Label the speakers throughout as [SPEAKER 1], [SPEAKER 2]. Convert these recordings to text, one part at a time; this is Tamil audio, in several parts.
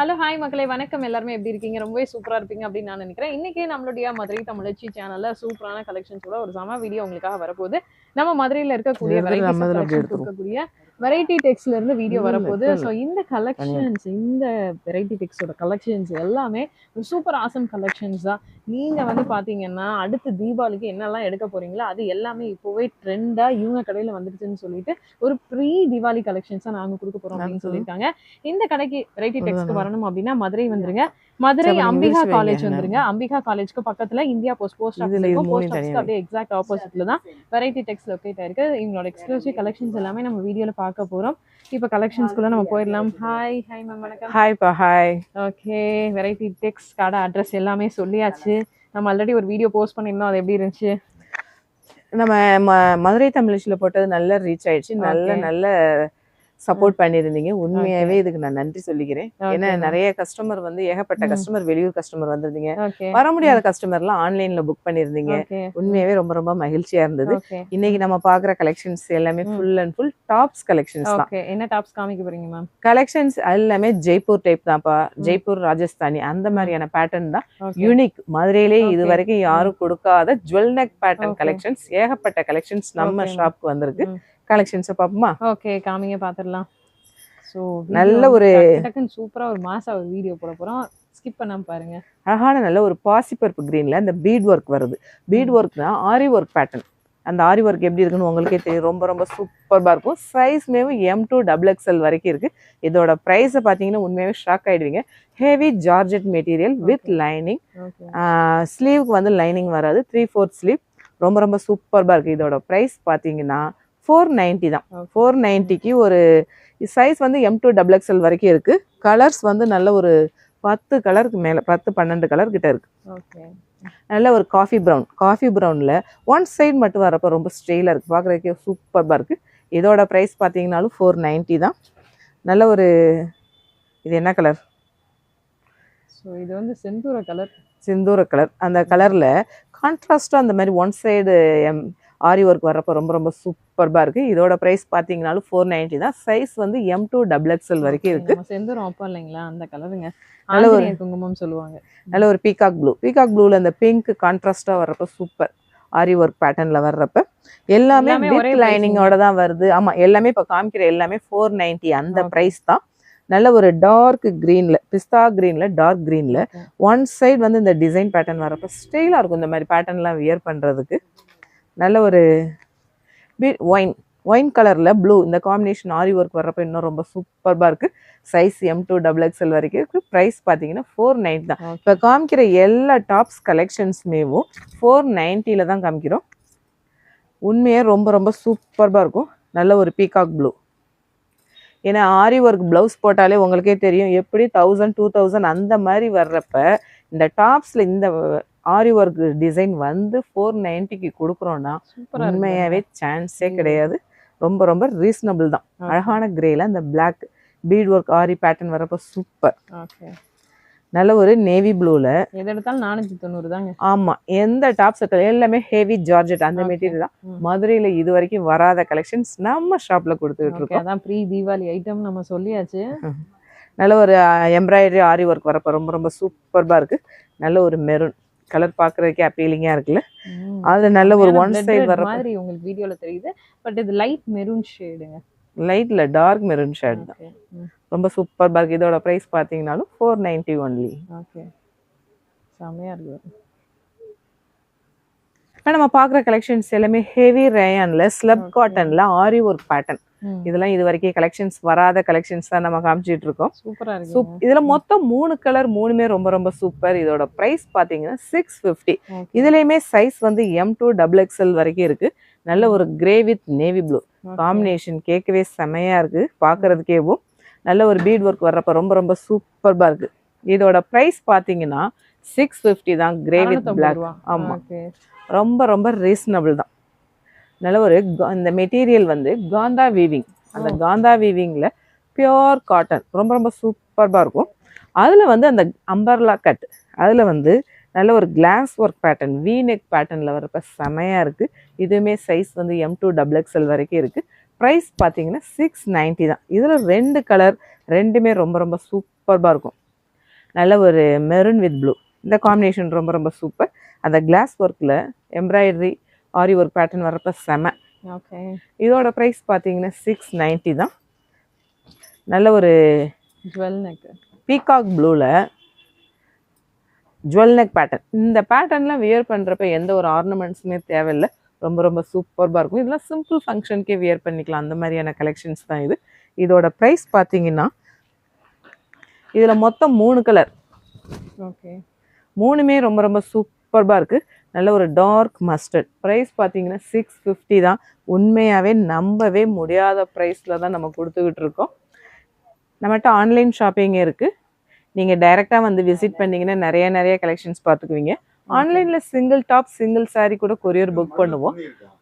[SPEAKER 1] ஹலோ ஹாய் மக்களே வணக்கம். எல்லாருமே எப்படி இருக்கீங்க? ரொம்பவே சூப்பரா இருப்பீங்க அப்படின்னு நான் நினைக்கிறேன். இன்னைக்கு நம்மளுடைய மதுரை தமிழச்சி சேனல்ல சூப்பரான கலெக்ஷன்ஸோட ஒரு சம வீடியோ உங்களுக்காக வரப்போகுது. நம்ம மதுரையில இருக்கக்கூடிய. இருக்கக்கூடிய வெரைட்டி டெக்ஸ்ல இருந்து வீடியோ வரப்போகுது. ஸோ இந்த கலெக்ஷன்ஸ் இந்த வெரைட்டி டெக்ஸோட கலெக்ஷன்ஸ் எல்லாமே சூப்பர் ஆசம் கலெக்ஷன்ஸ் தான் நீங்க வந்து பாத்தீங்கன்னா அடுத்து தீபாவளிக்கு என்னெல்லாம் எடுக்க போறீங்களோ அது எல்லாமே இப்போவே ட்ரெண்டா இவங்க கடையில வந்துருச்சுன்னு சொல்லிட்டு ஒரு ப்ரீ தீபாவளி கலெக்ஷன்ஸ் தான் நாங்க கொடுக்க போறோம் அப்படின்னு. சொல்லியிருக்காங்க இந்த கடைக்கு வெரைட்டி டெக்ஸ்க்கு. வரணும் அப்படின்னா மதுரை வந்துருங்க மதுரை அம்பிகா. காலேஜ் வந்துருங்க அம்பிகா காலேஜ்க்கு பக்கத்துல India post post office post ஆஃபீஸ்க்கு அப்படியே எக்ஸாக்ட் ஆப்போசிட்ல தான் வெரைட்டி டெக்ஸ் லொக்கேட் ஆயிருக்கு இவங்களோட எக்ஸ்க்ளூசிவ் கலெக்ஷன்ஸ் எல்லாமே நம்ம வீடியோல பார்க்க போறோம். இப்போ கலெக்ஷன்ஸ்குள்ள நம்ம போயிடலாம். ஹாய் ஹாய் மேம் வணக்கம்.
[SPEAKER 2] ஹாய்ப்பா ஹாய்
[SPEAKER 1] ஓகே வெரைட்டி டெக்ஸ் கடை அட்ரஸ் எல்லாமே சொல்லியாச்சு. நம்ம ஆல்ரெடி ஒரு வீடியோ போஸ்ட் பண்ணியிருந்தோம் அது எப்படி இருந்துச்சு?
[SPEAKER 2] நம்ம மதுரை தமிழ்ச்சியில போட்டது நல்ல ரீச் ஆயிடுச்சு. நல்ல. நல்ல சப்போர்ட் பண்ணியிருந்தீங்க. உண்மையாவே இதுக்கு நான் நன்றி சொல்லிக்கிறேன். ஏன்னா. நிறைய கஸ்டமர் வந்து ஏகப்பட்ட. கஸ்டமர் வெளியூர் கஸ்டமர் வந்திருந்தீங்க. வர முடியாத கஸ்டமர்லாம் ஆன்லைன்ல புக் பண்ணியிருந்தீங்க.
[SPEAKER 1] ஓகே
[SPEAKER 2] உண்மையாவே ரொம்ப ரொம்ப மகிழ்ச்சியா இருந்தது. இன்னைக்கு நம்ம பாக்குற கலெக்ஷன்ஸ் எல்லாமே. Full and full tops collections தான்.
[SPEAKER 1] ஓகே என்ன டாப்ஸ் காமிக்க போறீங்க மேம்
[SPEAKER 2] கலெக்ஷன்ஸ் எல்லாமே ஜெய்ப்பூர் டைப் தான்ப்பா. ஜெய்ப்பூர் ராஜஸ்தானி அந்த மாதிரியான பேட்டர்ன் தான். யூனிக் மதுரையிலே இது. வரைக்கும் யாரும் கொடுக்காத ஜுவல் நெக் பேட்டர்ன். கலெக்ஷன்ஸ் ஏகப்பட்ட கலெக்ஷன்ஸ் நம்ம. ஷாப்க்கு வந்திருக்கு. கலெக்ஷன்ஸ் பாப்போமா
[SPEAKER 1] ஓகே காமிங்க பாத்துடலாம் ஸோ
[SPEAKER 2] நல்ல ஒரு-
[SPEAKER 1] டக்குன்னு சூப்பரா ஒரு மாசா ஒரு வீடியோ போட போறோம். ஸ்கிப் பண்ணாம பாருங்க.
[SPEAKER 2] அழகான நல்ல ஒரு பாசிப்பருப்பு கிரீன்ல இந்த பீட் ஒர்க் வருது. பீட்
[SPEAKER 1] ம்.
[SPEAKER 2] ஒர்க்னா ஆரி ஒர்க் பேட்டர்ன் அந்த ஆரி ஒர்க் எப்படி இருக்குன்னு உங்களுக்கே தெரியும். ரொம்ப ரொம்ப சூப்பர்பா இருக்கும். சைஸ்மேவும் எம் டூ டபுள் எக்ஸ்எல் வரைக்கும் இருக்கு. இதோட ப்ரைஸை பார்த்தீங்கன்னா உண்மையாவே ஷாக் ஆயிடுவீங்க. Heavy georgette material with. Lining ஸ்லீவுக்கு வந்து லைனிங் வராது. த்ரீ ஃபோர்த் ஸ்லீவ் ரொம்ப ரொம்ப சூப்பர்பாக இருக்குது இதோட ப்ரைஸ் பார்த்தீங்கன்னா ஃபோர் நைன்ட்டி தான். ஃபோர் நைன்ட்டிக்கு ஒரு சைஸ் வந்து எம் டூ டபுள் எக்ஸ்எல் வரைக்கும் இருக்குது கலர்ஸ் வந்து நல்ல ஒரு பத்து கலருக்கு மேலே பத்து பன்னெண்டு கலர் கிட்ட இருக்கு.
[SPEAKER 1] ஓகே
[SPEAKER 2] நல்ல ஒரு காஃபி ப்ரௌன் காஃபி ப்ரௌனில் ஒன் சைடு மட்டும் வரப்போ ரொம்ப ஸ்டைலாக இருக்குது பார்க்குறதுக்கே சூப்பர்பாக இருக்குது இதோட ப்ரைஸ் பார்த்தீங்கன்னாலும் ஃபோர் நைன்ட்டி தான். நல்ல ஒரு இது என்ன கலர்
[SPEAKER 1] ஸோ இது வந்து செந்தூர கலர்
[SPEAKER 2] சிந்தூர கலர் அந்த கலரில் கான்ட்ராஸ்டாக அந்த மாதிரி ஒன் சைடு எம் ஆரி ஒர்க் வரப்போ ரொம்ப ரொம்ப சூப்பர்பாக இருக்குது இதோட ப்ரைஸ் பார்த்தீங்கனாலும் ஃபோர் நைன்ட்டி தான். சைஸ் வந்து எம் டூ டபுள் எக்ஸ்எல் வரைக்கும் இருக்குது
[SPEAKER 1] நம்ம செந்தூரம் வைப்போம் இல்லைங்களா? அந்த கலருங்க.
[SPEAKER 2] நல்ல ஒரு-
[SPEAKER 1] குங்குமம் சொல்லுவாங்க.
[SPEAKER 2] நல்ல ஒரு பீகாக் ப்ளூ பீகாக் ப்ளூவில் அந்த பிங்க் கான்ட்ராஸ்டாக வர்றப்போ சூப்பர் ஆரி ஒர்க் பேட்டர்னில் வர்றப்ப. எல்லாமே வித் லைனிங்கோட தான் வருது. ஆமாம் எல்லாமே இப்போ காமிக்கிற எல்லாமே ஃபோர் நைன்ட்டி அந்த. ப்ரைஸ் தான். நல்ல ஒரு டார்க் க்ரீனில் பிஸ்தா க்ரீனில் டார்க் க்ரீனில். ஒன் சைடு வந்து இந்த டிசைன் பேட்டர்ன் வரப்போ ஸ்டைலாக இருக்கும். இந்த மாதிரி பேட்டர்ன்லாம் வியர் பண்ணுறதுக்கு நல்ல ஒரு ஒயின் ஒயின் கலரில் ப்ளூ இந்த காம்பினேஷன் ஆரி ஒர்க் வர்றப்போ இன்னும் ரொம்ப சூப்பர்பாக இருக்குது size M to double XL வரைக்கும் இருக்குது ப்ரைஸ் பார்த்தீங்கன்னா ஃபோர் நைன்ட் தான். இப்போ காமிக்கிற எல்லா டாப்ஸ் கலெக்ஷன்ஸுமேவும் ஃபோர் நைன்ட்டியில் தான் காமிக்கிறோம். உண்மையாக ரொம்ப ரொம்ப சூப்பர்பாக இருக்கும். நல்ல ஒரு பீகாக் ப்ளூ ஏன்னா ஆரி ஒர்க் ப்ளவுஸ் போட்டாலே உங்களுக்கே தெரியும். எப்படி தௌசண்ட் டூ தௌசண்ட் அந்த மாதிரி வர்றப்ப இந்த டாப்ஸில் இந்த ஆரி ஒர்க் டிசைன் வந்து ஃபோர் நைன்ட்டிக்கு கொடுக்குறோன்னா உண்மையாகவே சான்ஸே. கிடையாது. ரொம்ப ரொம்ப ரீசனபிள் தான். அழகான கிரேல அந்த black bead work aari pattern வரப்போ சூப்பர் நல்ல ஒரு நேவி ப்ளூவில்
[SPEAKER 1] எது எடுத்தாலும் நானூத்தி தொண்ணூறு தாங்க.
[SPEAKER 2] ஆமா எந்த டாப்ஸ் எல்லாமே ஹெவி ஜார்ஜெட் அந்த. மெட்டீரியல் தான். மதுரையில இது வரைக்கும் வராத கலெக்ஷன்ஸ் நம்ம ஷாப்ல கொடுத்துட்டு இருக்கோம்.
[SPEAKER 1] அதான் ப்ரீ தீபாவளி ஐட்டம் நம்ம சொல்லியாச்சு.
[SPEAKER 2] நல்ல ஒரு எம்ப்ராய்டரி ஆரி ஒர்க் வரப்ப ரொம்ப ரொம்ப சூப்பர்பா இருக்கு. நல்ல ஒரு மெரூன் கலர் பாக்குறதுக்கே அப்பீலிங்கா இருக்குல்ல?
[SPEAKER 1] ம்.
[SPEAKER 2] அது நல்ல ஒரு ஒன் சைடு வரப்ப
[SPEAKER 1] மாதிரி உங்களுக்கு வீடியோல தெரியுது. பட் இது லைட் மெரூன் ஷேடுங்க
[SPEAKER 2] லைட்ல டார்க் மெரூன் ஷேட் தான். ரொம்ப சூப்பர்பா இருக்கு இதோட பிரைஸ் பாத்தீங்கன்னாலும் ஃபோர் நைன்டி ஒன்லி
[SPEAKER 1] ஓகே செமையா இருக்கு.
[SPEAKER 2] இப்போ நம்ம பார்க்குற கலெக்ஷன்ஸ் எல்லாமே ஹெவி ரேயான்ல ஸ்லப். காட்டன்ல ஆரி ஒர்க் பேட்டர்ன். இதெல்லாம் இது வரைக்கும் கலெக்ஷன்ஸ் வராத கலெக்ஷன்ஸ் தான் நம்ம காமிச்சிட்டு இருக்கோம்.
[SPEAKER 1] சூப்பரா இருக்கு
[SPEAKER 2] சூப் இதுல மொத்தம் மூணு கலர் மூணுமே ரொம்ப ரொம்ப சூப்பர் இதோட பிரைஸ் பாத்தீங்கன்னா சிக்ஸ் ஃபிஃப்டி இதுலயுமே சைஸ் வந்து எம் டூ டபுள் எக்ஸ்எல் வரைக்கும் இருக்கு. நல்ல ஒரு grey with navy blue combination கேட்கவே செமையா இருக்கு. பாக்குறதுக்கேவும் நல்ல ஒரு பீட் ஒர்க் வர்றப்ப ரொம்ப ரொம்ப சூப்பர்பா இருக்கு. இதோட பிரைஸ் பாத்தீங்கன்னா சிக்ஸ் ஃபிஃப்டி தான் கிரே வித் பிளாக் ஆமா.
[SPEAKER 1] ஓகே
[SPEAKER 2] ரொம்ப ரொம்ப ரீசனபிள் தான். நல்ல ஒரு இந்த மெட்டீரியல் வந்து காந்தா வீவிங் அந்த. காந்தா வீவிங்ல பியோர் காட்டன் ரொம்ப ரொம்ப சூப்பர்பா இருக்கும். அதுல வந்து அந்த அம்பர்லா கட் அதுல வந்து நல்ல ஒரு glass work pattern V neck பேட்டர்னில் வரப்ப செமையாக இருக்குது இதுவுமே சைஸ் வந்து எம் டூ டபுள் எக்ஸ்எல் வரைக்கும் இருக்குது ப்ரைஸ் பார்த்தீங்கன்னா சிக்ஸ் நைன்ட்டி தான். இதில் ரெண்டு கலர் ரெண்டுமே ரொம்ப ரொம்ப சூப்பர்பாக இருக்கும். நல்ல ஒரு மெரூன் வித் ப்ளூ இந்த காம்பினேஷன் ரொம்ப ரொம்ப சூப்பர் அந்த கிளாஸ் ஒர்க்கில் எம்ப்ராய்டரி ஆரி ஒர்க் பேட்டர்ன் வரப்ப செம.
[SPEAKER 1] ஓகே
[SPEAKER 2] இதோட ப்ரைஸ் பார்த்தீங்கன்னா சிக்ஸ் நைன்ட்டி தான். நல்ல ஒரு
[SPEAKER 1] ஜுவல் நெக்
[SPEAKER 2] பீகாக் ப்ளூவில் ஜுவல் நெக் பேட்டர்ன் இந்த பேட்டர்ன்லாம் வியர் பண்ணுறப்ப எந்த ஒரு ஆர்னமெண்ட்ஸுமே தேவையில்லை. ரொம்ப ரொம்ப சூப்பர்பாக இருக்கும். இதெல்லாம் சிம்பிள் ஃபங்க்ஷனுக்கே வியர் பண்ணிக்கலாம். அந்த மாதிரியான கலெக்ஷன்ஸ் தான் இது. இதோட ப்ரைஸ் பார்த்தீங்கன்னா இதில் மொத்தம் மூணு கலர்
[SPEAKER 1] ஓகே
[SPEAKER 2] மூணுமே ரொம்ப ரொம்ப சூப்பர்பாக இருக்குது நல்ல ஒரு டார்க் மஸ்டர்ட் ப்ரைஸ் பார்த்தீங்கன்னா சிக்ஸ் ஃபிஃப்டி தான். உண்மையாகவே நம்பவே முடியாத ப்ரைஸில் தான் நம்ம கொடுத்துக்கிட்டு இருக்கோம். நம்மகிட்ட ஆன்லைன் ஷாப்பிங் இருக்குது நீங்கள் டைரெக்டாக வந்து விசிட் பண்ணிங்கன்னா நிறைய நிறைய கலெக்ஷன்ஸ் பார்த்துக்குவீங்க. ஆன்லைனில் சிங்கிள் டாப் சிங்கிள் சாரீ கூட கொரியர் புக் பண்ணுவோம்.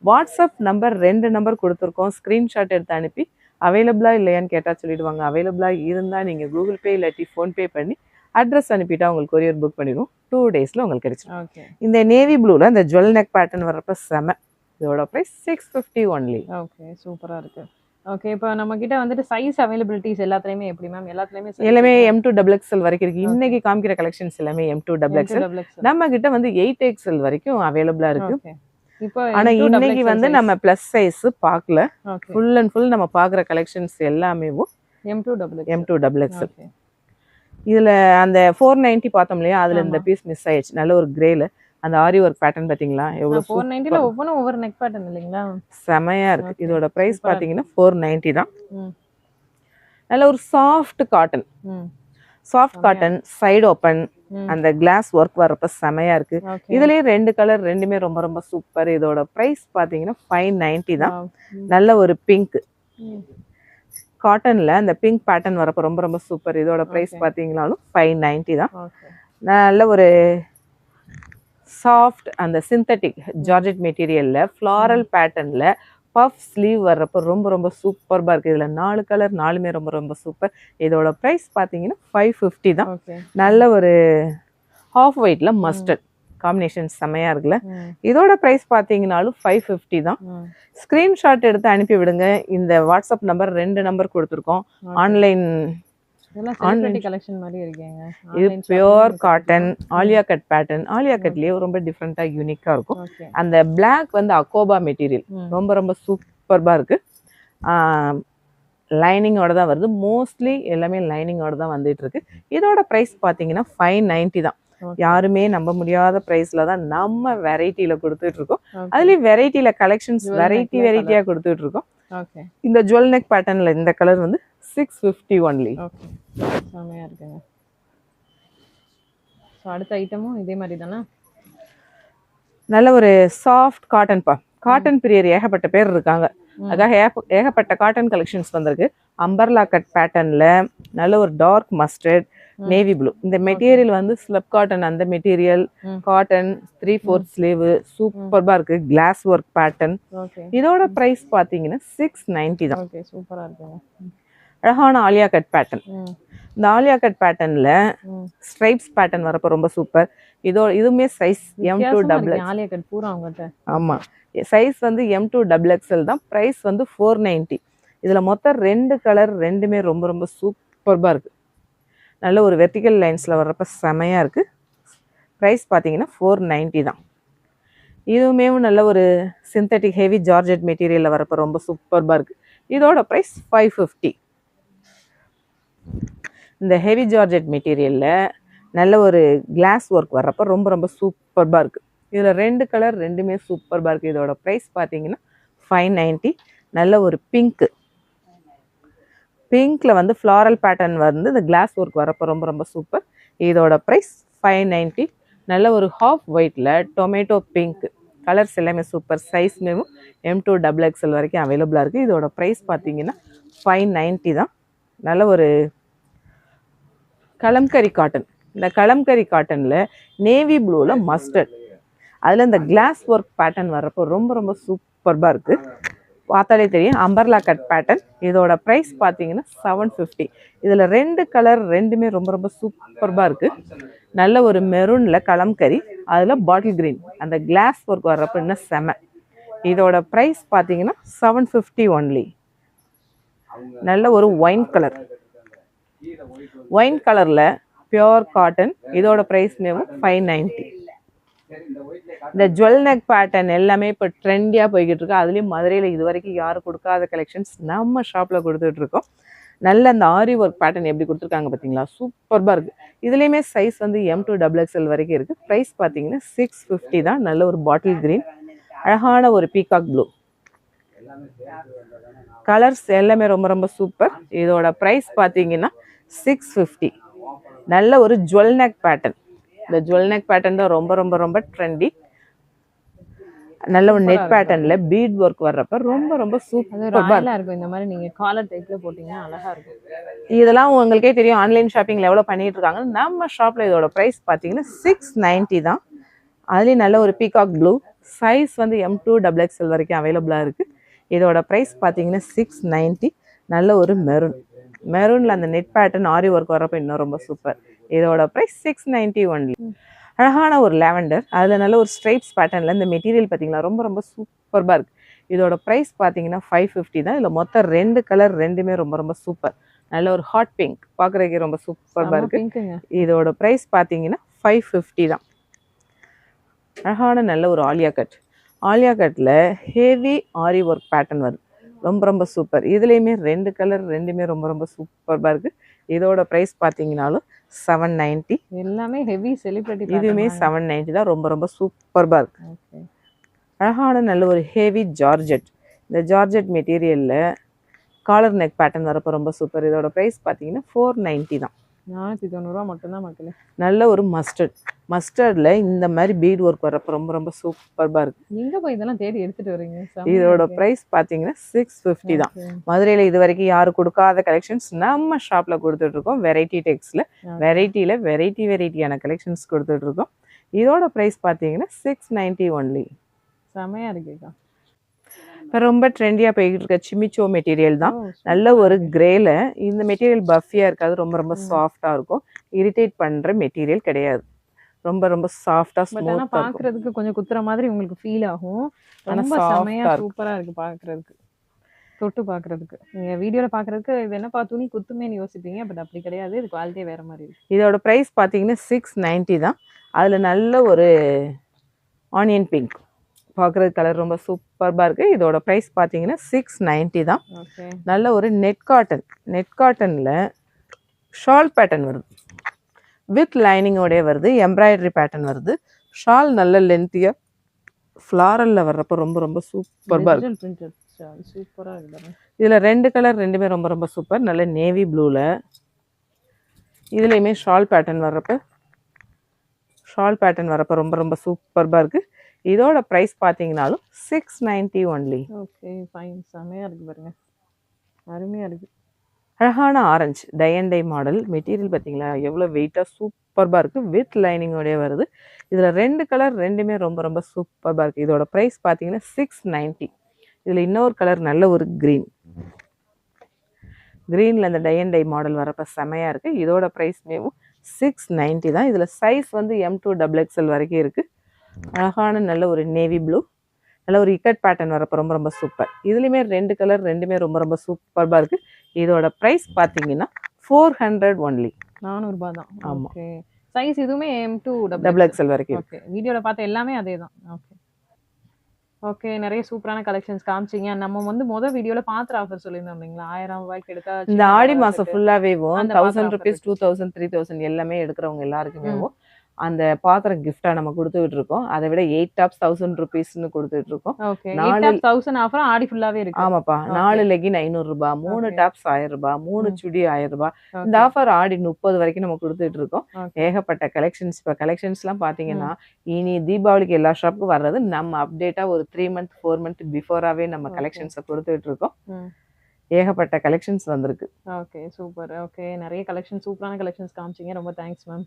[SPEAKER 2] வாட்ஸ்அப் நம்பர் ரெண்டு நம்பர் கொடுத்துருக்கோம். ஸ்க்ரீன்ஷாட் எடுத்து அனுப்பி அவைலபிளாக இல்லையான்னு கேட்டால் சொல்லிடுவாங்க. அவைலபிளாக இருந்தால் நீங்கள் கூகுள் பே இல்லாட்டி ஃபோன்பே பண்ணி அட்ரஸ் அனுப்பிட்டா உங்களுக்கு கொரியர் புக் பண்ணிடுவோம். டூ டேஸில் உங்களுக்கு கிடைச்சிடும் இந்த நேவி ப்ளூவில் இந்த ஜுவல் நெக் பேட்டர்ன் வர்றப்ப செம. இதோட price six fifty only
[SPEAKER 1] okay சூப்பரா இருக்கு. ஓகே இப்போ நம்ம கிட்ட வந்துட்டு சைஸ் அவைலபிலிட்டிஸ் எல்லாத்துலயுமே எப்படி மேம் எல்லாத்துலயுமே
[SPEAKER 2] எல்லாமே எம் டூ டபுள் எக்ஸ்எல் வரைக்கும் இருக்கு. இன்னைக்கு காமிக்கிற கலெக்ஷன்ஸ் எல்லாமே எம் டூ டபுள் எக்ஸ்எல் நம்ம கிட்ட வந்து எயிட் எக்ஸ்எல் வரைக்கும் அவைலபிளா இருக்கு. ஆனா இன்னைக்கு வந்து நம்ம பிளஸ் சைஸ் பார்க்கல. ஃபுல் அண்ட் ஃபுல் நம்ம பார்க்குற கலெக்ஷன்ஸ் எல்லாமே
[SPEAKER 1] M to double
[SPEAKER 2] M to double XL இதுல அந்த ஃபோர் நைன்டி பார்த்தோம் இல்லையா? அதுல இந்த. பீஸ் மிஸ் ஆயிடுச்சு. நல்ல ஒரு கிரேல அந்த ஆரி ஒர்க் பேட்டர்ன் பாத்தீங்களா? எவ்வளவு
[SPEAKER 1] ஃபோர் நைன்டில ஒவ்வொன்றும் ஒவ்வொரு நெக் பேட்டர்ன் இல்லைங்களா?
[SPEAKER 2] செமையா இருக்கு.
[SPEAKER 1] Okay.
[SPEAKER 2] இதோட பிரைஸ் பாத்தீங்கன்னா ஃபோர் நைன்டி தான். நல்ல ஒரு soft cotton soft cotton side open அந்த கிளாஸ் ஒர்க் வரப்ப செமையா இருக்கு. இதுலயே ரெண்டு கலர் ரெண்டுமே ரொம்ப ரொம்ப சூப்பர் இதோட பிரைஸ் பாத்தீங்கன்னா ஃபைவ் நைன்டி தான். நல்ல ஒரு பிங்க். காட்டன்ல அந்த பிங்க் பேட்டர்ன் வரப்ப ரொம்ப ரொம்ப சூப்பர் இதோட பிரைஸ்
[SPEAKER 1] Okay.
[SPEAKER 2] பாத்தீங்கன்னாலும் ஃபைவ் நைன்டி தான். நல்ல ஒரு சாஃப்ட் அந்த சிந்தட்டிக் ஜார்ஜெட் மெட்டீரியல்ல ஃப்ளாரல் பேட்டர்ன்ல பஃப் ஸ்லீவ் வர்றப்ப ரொம்ப ரொம்ப சூப்பர்பா இருக்கு. இதுல நாலு கலர் நாலுமே ரொம்ப ரொம்ப சூப்பர் இதோட பிரைஸ் பாத்தீங்கன்னா ஃபைவ் ஃபிஃப்டி தான். நல்ல ஒரு ஹாஃப் ஒயிட்ல மஸ்டர்ட் காம்பினேஷன் செமையா இருக்குல்ல. இதோட பிரைஸ் பாத்தீங்கன்னாலும் ஃபைவ் ஃபிஃப்டி தான். ஸ்கிரீன்ஷாட் எடுத்து அனுப்பி விடுங்க. இந்த வாட்ஸ்அப் நம்பர் ரெண்டு நம்பர் கொடுத்துருக்கோம். ஆன்லைன் இது pure cotton Alia cut pattern Alia கட்லயே ரொம்ப டிஃப்ரெண்டா யூனிக்கா இருக்கும். அந்த Black வந்து அக்கோபா மெட்டீரியல் ரொம்ப ரொம்ப சூப்பர்பா இருக்கு. லைனிங்கோட தான் வருது. மோஸ்ட்லி எல்லாமே லைனிங்கோட தான் வந்துட்டு இருக்கு. இதோட பிரைஸ் பாத்தீங்கன்னா ஃபைவ் நைன்டி தான். யாருமே நம்ப முடியாத பிரைஸ்ல தான் நம்ம வெரைட்டில கொடுத்துட்டு இருக்கோம். அதுலயும் வெரைட்டில கலெக்ஷன்ஸ் வெரைட்டி வெரைட்டியா கொடுத்துட்டு இருக்கோம் இந்த ஜுவல் நெக் பேட்டர்ன்ல இந்த கலர் வந்து சிக்ஸ் ஃபிஃப்டி ஒன்லி
[SPEAKER 1] செமையா இருக்குங்க. அடுத்த ஐட்டமும் இதே மாதிரி தானே?
[SPEAKER 2] நல்ல ஒரு சாஃப்ட் காட்டன் பா காட்டன் பிரியர் ஏகப்பட்ட பேர் இருக்காங்க. ஏக- ஏகப்பட்ட காட்டன் கலெக்ஷன்ஸ் வந்திருக்கு. அம்பர்லா கட் பேட்டர்ன்ல நல்ல ஒரு டார்க் மஸ்டர்ட். நேவி ப்ளூ இந்த மெட்டீரியல் வந்து ஸ்லப் காட்டன் அந்த material. Cotton three fourth sleeve சூப்பர்பா இருக்கு. கிளாஸ் ஒர்க் பேட்டர்ன் இதோட பிரைஸ் பாத்தீங்கன்னா சிக்ஸ் நைன்டி தான்.
[SPEAKER 1] சூப்பரா இருக்குங்க.
[SPEAKER 2] அழகான ஆலியா கட் பேட்டர்ன் இந்த ஆலியா கட் பேட்டர்ன்ல ஸ்ட்ரைப்ஸ் பேட்டர்ன் வரப்ப ரொம்ப சூப்பர் இதோ இதுவுமே சைஸ் எம் டூ டபுள்
[SPEAKER 1] இருக்கு. ஆலியா கட் பூரா அவங்ககிட்ட
[SPEAKER 2] ஆமா. சைஸ் வந்து எம் டூ டபுள் எக்ஸ்எல் தான். ப்ரைஸ் வந்து ஃபோர் நைன்ட்டி இதில் மொத்தம் ரெண்டு கலர் ரெண்டுமே ரொம்ப ரொம்ப சூப்பர்பாக இருக்கு. நல்ல ஒரு வெர்டிக்கல் லைன்ஸில் வர்றப்ப செமையாக இருக்குது ப்ரைஸ் பார்த்தீங்கன்னா ஃபோர் நைன்ட்டி தான். இதுவுமே நல்ல ஒரு சிந்தட்டிக் ஹெவி ஜார்ஜெட் மெட்டீரியலில் வரப்ப ரொம்ப சூப்பர்பாக இருக்குது இதோட ப்ரைஸ் ஃபைவ் ஃபிஃப்டி இந்த ஹெவி ஜார்ஜெட் மெட்டீரியலில் நல்ல ஒரு கிளாஸ் ஒர்க் வர்றப்ப ரொம்ப ரொம்ப சூப்பர்பாக இருக்குது இதில் ரெண்டு கலர் ரெண்டுமே சூப்பர்பாக இருக்குது இதோட ப்ரைஸ் பார்த்தீங்கன்னா ஃபைவ் நைன்ட்டி நல்ல ஒரு பிங்க்கு பிங்க்கில் வந்து ஃப்ளாரல் பேட்டர்ன் வந்து இந்த கிளாஸ் ஒர்க் வரப்போ ரொம்ப ரொம்ப சூப்பர் இதோட ப்ரைஸ் ஃபைவ் நைன்ட்டி நல்ல ஒரு ஹாஃப் ஒயிட்டில் டொமேட்டோ பிங்க் கலர்ஸ் எல்லாமே சூப்பர் சைஸ் மேமும் எம் டூ டபுள் எக்ஸ்எல் வரைக்கும் அவைலபிளாக இருக்குது இதோட ப்ரைஸ் பார்த்தீங்கன்னா ஃபைவ் நைன்ட்டி தான். நல்ல ஒரு கலம்கரி காட்டன் இந்த கலம்கரி காட்டனில் நேவி ப்ளூவில் மஸ்டர்ட் அதில் இந்த கிளாஸ் ஒர்க் பேட்டர்ன் வர்றப்போ ரொம்ப ரொம்ப சூப்பர்பாக இருக்குது பார்த்தாலே தெரியும். அம்பர்லா கட் பேட்டர்ன் இதோட ப்ரைஸ் பார்த்தீங்கன்னா செவன் ஃபிஃப்டி இதில் ரெண்டு கலர் ரெண்டுமே ரொம்ப ரொம்ப சூப்பர்பாக இருக்குது நல்ல ஒரு மெரூனில் கலம்கறி அதில் பாட்டில் கிரீன் அந்த கிளாஸ் ஒர்க் வர்றப்ப இன்னும் செம. இதோட ப்ரைஸ் பார்த்தீங்கன்னா செவன் ஃபிஃப்டி ஒன்லி நல்ல ஒரு ஒயின் கலர் ஒயின் கலரில் பியோர் காட்டன் இதோட ப்ரைஸ் மேவும் ஃபைவ் நைன்ட்டி இந்த ஜுவல் நெக் பேட்டர்ன் எல்லாமே இப்போ ட்ரெண்டியாக போய்கிட்டு இருக்கு. அதுலேயும் மதுரையில் இது வரைக்கும் யாரும் கொடுக்காத கலெக்ஷன்ஸ் நம்ம ஷாப்பில் கொடுத்துட்டு இருக்கோம். நல்ல அந்த ஆரி ஒர்க் பேட்டர்ன் எப்படி கொடுத்துருக்காங்க பார்த்தீங்களா சூப்பர்பாக இருக்குது இதுலேயுமே சைஸ் வந்து எம் டூ டபுள் எக்ஸ்எல் வரைக்கும் இருக்குது ப்ரைஸ் பார்த்தீங்கன்னா சிக்ஸ் ஃபிஃப்டி தான். நல்ல ஒரு பாட்டில் கிரீன் அழகான ஒரு பீகாக் ப்ளூ கலர்ஸ் எல்லாமே ரொம்ப ரொம்ப சூப்பர் இதோட ப்ரைஸ் பார்த்தீங்கன்னா சிக்ஸ் ஃபிஃப்டி நல்ல ஒரு ஜுவல் நெக் பேட்டர்ன் இந்த ஜுவல் நெக் பேட்டர்ன் தான் ரொம்ப ரொம்ப ரொம்ப ட்ரெண்டி நல்ல ஒரு நெட் பேட்டர்ன்ல பீட் ஒர்க் வர்றப்ப ரொம்ப ரொம்ப சூப்பர்
[SPEAKER 1] இருக்கும். இந்த மாதிரி நீங்க காலர் டைப்ல போட்டீங்கன்னா அழகா இருக்கும்.
[SPEAKER 2] இதெல்லாம் உங்களுக்கே தெரியும். ஆன்லைன் ஷாப்பிங்ல எவ்வளவு பண்ணிட்டு இருக்காங்க. நம்ம ஷாப்ல இதோட பிரைஸ் பார்த்தீங்கன்னா சிக்ஸ் நைன்டி தான். அதுலேயும் நல்ல ஒரு பீகாக் ப்ளூ சைஸ் வந்து எம் டூ டபுள் எக்ஸ்எல் வரைக்கும் அவைலபிளாக இருக்கு. இதோட ப்ரைஸ் பார்த்தீங்கன்னா சிக்ஸ் நைன்ட்டி நல்ல ஒரு மெரூன் மெரூனில் அந்த நெட் பேட்டர்ன் ஆரி ஒர்க் வரப்போ இன்னும் ரொம்ப சூப்பர் இதோட ப்ரைஸ் சிக்ஸ் நைன்ட்டி ஒன்லி அழகான ஒரு லாவெண்டர் அதில் நல்ல ஒரு ஸ்ட்ரைப்ஸ் பேட்டர்னில் இந்த மெட்டீரியல் பார்த்தீங்களா ரொம்ப ரொம்ப சூப்பர்பாக இருக்கு. இதோட ப்ரைஸ் பார்த்தீங்கன்னா ஃபைவ் ஃபிஃப்டி தான். இதில் மொத்தம் ரெண்டு கலர் ரெண்டுமே ரொம்ப ரொம்ப சூப்பர் நல்ல ஒரு ஹாட் பிங்க் பார்க்குறதுக்கே ரொம்ப சூப்பர்பாக இருக்கு.
[SPEAKER 1] பிங்க்குங்க
[SPEAKER 2] இதோட ப்ரைஸ் பார்த்தீங்கன்னா ஃபைவ் ஃபிஃப்டி தான். அழகான நல்ல ஒரு ஆலியா கட் ஆலியா கட்டில் ஹெவி ஆரி ஒர்க் பேட்டர்ன் வருது. ரொம்ப ரொம்ப சூப்பர். இதுலேயுமே ரெண்டு கலர் ரெண்டுமே ரொம்ப ரொம்ப சூப்பராக இருக்குது இதோட ப்ரைஸ் பார்த்தீங்கன்னாலும் செவன் நைன்ட்டி
[SPEAKER 1] எல்லாமே ஹெவி செலிபிரிட்டி
[SPEAKER 2] இதுவுமே செவன் நைன்ட்டி தான். ரொம்ப ரொம்ப சூப்பராக இருக்கு.
[SPEAKER 1] ஓகே
[SPEAKER 2] அழகான நல்ல ஒரு ஹெவி ஜார்ஜெட் இந்த ஜார்ஜெட் மெட்டீரியலில் காலர் நெக் பேட்டர்ன் வரப்போ ரொம்ப சூப்பர் இதோட ப்ரைஸ் பார்த்தீங்கன்னா ஃபோர் நைன்ட்டி தான்.
[SPEAKER 1] நானூத்தி தொண்ணூறு ரூபா மட்டும்தான் மக்களே
[SPEAKER 2] நல்ல ஒரு மஸ்டர்ட் மஸ்டர்டில் இந்த மாதிரி பீட் ஒர்க் வரப்போ ரொம்ப ரொம்ப சூப்பராக இருக்கு.
[SPEAKER 1] எங்க போய் இதெல்லாம் தேடி எடுத்துட்டு வரீங்க?
[SPEAKER 2] இதோட. ப்ரைஸ் பார்த்தீங்கன்னா சிக்ஸ் ஃபிஃப்டி தான். மதுரையில் இது வரைக்கும் யாரும் கொடுக்காத கலெக்ஷன்ஸ் நம்ம ஷாப்பில் கொடுத்துட்ருக்கோம் வெரைட்டி டெக்ஸில். வெரைட்டியில் வெரைட்டி வெரைட்டியான கலெக்ஷன்ஸ் கொடுத்துட்ருக்கோம் இதோட ப்ரைஸ் பார்த்தீங்கன்னா சிக்ஸ் நைன்ட்டி ஒன்லி
[SPEAKER 1] செமையா இருக்குக்கா.
[SPEAKER 2] இப்போ ரொம்ப ட்ரெண்டியாக போய்கிட்டு இருக்க சிமிச்சோ மெட்டீரியல் தான். நல்ல ஒரு கிரேல இந்த மெட்டீரியல் பஃபியாக இருக்காது ரொம்ப ரொம்ப சாஃப்டாக இருக்கும். இரிட்டேட் பண்ணுற மெட்டீரியல் கிடையாது. ரொம்ப ரொம்ப சாஃப்டாக
[SPEAKER 1] பட் ஆனா
[SPEAKER 2] ஸ்மூத்தாக இருக்கும்.
[SPEAKER 1] பாக்குறதுக்கு கொஞ்சம் குத்துற மாதிரி உங்களுக்கு ஃபீல் ஆகும். ரொம்ப செமையா. சூப்பரா இருக்கு பாக்குறதுக்கு. தொட்டு பாக்குறதுக்கு. நீங்க வீடியோல பாக்குறதுக்கு இது என்னப்பா துணி குத்துமேன்னு யோசிப்பீங்க பட் அப்படி கிடையாது. இது குவாலிட்டியே வேற மாதிரி இருக்கு.
[SPEAKER 2] இதோட ப்ரைஸ் பார்த்தீங்கன்னா சிக்ஸ் நைன்ட்டி தான். அதில் நல்ல ஒரு ஆனியன் பிங்க் பார்க்குறது கலர் ரொம்ப சூப்பராக இருக்குது இதோட ப்ரைஸ் பார்த்தீங்கன்னா சிக்ஸ் நைன்ட்டி தான். நல்ல ஒரு நெட் காட்டன் நெட் காட்டனில் ஷால் பேட்டர்ன் வருது. வித் லைனிங்கோடய வருது. எம்ப்ராய்டரி பேட்டர்ன் வருது. ஷால் நல்ல லென்த்தியாக ஃப்ளாரலில் வர்றப்போ ரொம்ப ரொம்ப சூப்பராக இருக்கு.
[SPEAKER 1] பிரிண்டட் சூப்பரா இருக்கு பாருங்க.
[SPEAKER 2] இதில் ரெண்டு கலர் ரெண்டுமே ரொம்ப ரொம்ப சூப்பர் நல்ல நேவி ப்ளூவில் இதுலேயுமே ஷால் பேட்டர்ன் வர்றப்ப ஷால் பேட்டர்ன் வரப்போ ரொம்ப ரொம்ப சூப்பராக இருக்குது இதோட ப்ரைஸ் பார்த்தீங்கனாலும் six ninety only
[SPEAKER 1] okay fine செமையா இருக்கு பாருங்க. அருமையா இருக்கு.
[SPEAKER 2] அழகான orange tie and dye model material பார்த்தீங்களா எவ்வளோ வெயிட்டாக சூப்பராக இருக்குது வித் லைனிங்கோடய வருது. இதில் ரெண்டு கலர் ரெண்டுமே ரொம்ப ரொம்ப சூப்பராக இருக்குது இதோட ப்ரைஸ் பார்த்தீங்கன்னா சிக்ஸ் நைன்ட்டி இதில் இன்னொரு கலர் நல்ல ஒரு க்ரீன் க்ரீனில் இந்த டை அண்ட் டை மாடல் வரப்போ செமையாக இருக்குது இதோட ப்ரைஸ் மேவும் சிக்ஸ் நைன்ட்டி தான். இதில் சைஸ் வந்து எம் டூ டபுள் எக்ஸ்எல் வரைக்கும் இருக்குது அழகான நல்ல ஒரு நேவி ப்ளூ நல்ல ஒரு இக்கட் பேட்டர்ன் வரப்போ ரொம்ப ரொம்ப சூப்பர் இதுலேயுமே ரெண்டு கலர் ரெண்டுமே ரொம்ப ரொம்ப சூப்பராக இருக்குது இதோட ப்ரைஸ் பார்த்தீங்கன்னா ஃபோர் ஹண்ட்ரட் ஒன்லி
[SPEAKER 1] நானூறு ரூபாய் தான்.
[SPEAKER 2] ஆமா.
[SPEAKER 1] ஓகே சைஸ் இதுவுமே எம் டூ
[SPEAKER 2] டபுள் எக்ஸ்எல் வரைக்கும்.
[SPEAKER 1] ஓகே வீடியோல பார்த்த எல்லாமே அதே தான். ஓகே ஓகே நிறைய சூப்பரான கலெக்ஷன்ஸ் காமிச்சீங்க. நம்ம வந்து முத வீடியோல பாத்திர ஆஃபர் சொல்லியிருந்தோம் இல்லைங்களா? ஆயிரம் ரூபாய்க்கு எடுத்தா
[SPEAKER 2] இந்த ஆடி மாசம். ஃபுல்லாவேவும் thousand rupees two thousand three thousand எல்லாமே எடுக்கிறவங்க எல்லாருக்குமேவும் அந்த பாத்திரம் கிஃப்டா நம்ம கொடுத்துட்டு இருக்கோம் அதை விட எயிட் டாப்ஸ் தௌசண்ட் ருபீஸ்னு கொடுத்துட்டு இருக்கோம் நாலு-
[SPEAKER 1] தௌசண்ட் ஆஃபர் ஆடி ஃபுல்லாவே இருக்கு
[SPEAKER 2] ஆமாப்பா. நாலு லெகின் ஐநூறு ரூபாய் மூணு. டாப்ஸ் ஆயிரம் ரூபாய் மூணு. சுடி ஆயிரம் ரூபாய். இந்த ஆஃபர் ஆடி முப்பது வரைக்கும் நம்ம கொடுத்துட்டு இருக்கோம். ஏகப்பட்ட கலெக்ஷன்ஸ் இப்போ கலெக்ஷன்ஸ் எல்லாம் பாத்தீங்கன்னா இனி தீபாவளிக்கு எல்லா ஷாப்புக்கும் வர்றது நம்ம அப்டேட்டா ஒரு த்ரீ மந்த் ஃபோர் மந்த் பிஃபோராவே நம்ம. கலெக்ஷன்ஸை கொடுத்துட்டு இருக்கோம். ஏகப்பட்ட கலெக்ஷன்ஸ் வந்திருக்கு.
[SPEAKER 1] ஓகே சூப்பர் ஓகே நிறைய கலெக்ஷன் சூப்பரான கலெக்ஷன்ஸ் காமிச்சீங்க. ரொம்ப தேங்க்ஸ் மேம்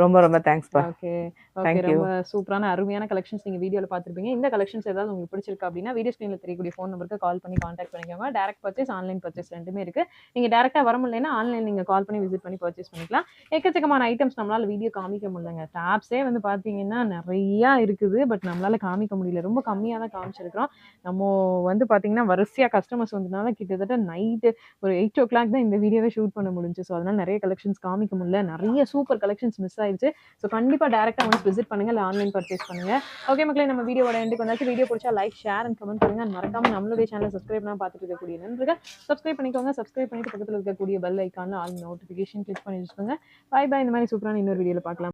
[SPEAKER 2] ரொம்ப ரொம்ப தேங்க்ஸ்ப்பா
[SPEAKER 1] ஓகே ஓகே
[SPEAKER 2] you.
[SPEAKER 1] ரொம்ப சூப்பரான அருமையான கலெக்ஷன்ஸ் நீங்க வீடியோல பார்த்திருப்பீங்க. இந்த கலெக்ஷன்ஸ் ஏதாவது உங்களுக்கு பிடிச்சிருக்கு அப்படின்னா வீடியோ ஸ்க்ரீன்ல தெரியக்கூடிய ஃபோன் நம்பருக்கு கால் பண்ணி கான்டாக்ட் பண்ணிக்கோங்க. டேரக்ட் பர்ச்சேஸ் ஆன்லைன் பர்ச்சேஸ் ரெண்டுமே இருக்கு. நீங்க டேரக்டா வர முடியலன்னா ஆன்லைன் நீங்க கால் பண்ணி விசிட் பண்ணி பர்ச்சேஸ் பண்ணிக்கலாம். எக்கச்சக்கமான ஐட்டம்ஸ் நம்மளால வீடியோ காமிக்க முடியலங்க. டாப்ஸே வந்து பாத்தீங்கன்னா நிறைய இருக்குது. பட் நம்மளால காமிக்க முடியல. ரொம்ப கம்மியா தான் காமிச்சிருக்கிறோம். நம்ம வந்து பாத்தீங்கன்னா வரிசையா கஸ்டமர்ஸ் வந்ததுனால கிட்டத்தட்ட நைட்டு ஒரு எயிட் ஓ கிளாக் தான் இந்த வீடியோவே ஷூட் பண்ண முடிஞ்சு ஸோ அதனால் நிறைய கலெக்ஷன்ஸ் காமிக்க முடியல. நிறைய சூப்பர் கலெக்ஷன்ஸ் மிஸ் ஆயிடுச்சு. ஸோ கண்டிப்பாக டேரெக்டாக வந்து விசிட் பண்ணுங்க. இல்லை ஆன்லைன் பர்ச்சேஸ் பண்ணுங்க. ஓகே மக்களே நம்ம வீடியோட எண்டுக்கு வந்தாச்சு. வீடியோ பிடிச்சா லைக் ஷேர் அண்ட் கமெண்ட் பண்ணுங்க. மறக்காம நம்மளுடைய சேனலை சப்ஸ்கிரைப்லாம் பார்த்துட்டு இருக்கக்கூடிய நண்பர்கள் சப்ஸ்கிரைப் பண்ணிக்கோங்க. சப்ஸ்கிரைப் பண்ணிட்டு பக்கத்தில் இருக்கக்கூடிய பெல் ஐக்கான ஆல் நோட்டிஃபிகேஷன் கிளிக் பண்ணி வச்சுக்கோங்க. பை பை இந்த மாதிரி சூப்பரான இன்னொரு வீடியோவில் பார்க்கலாம்.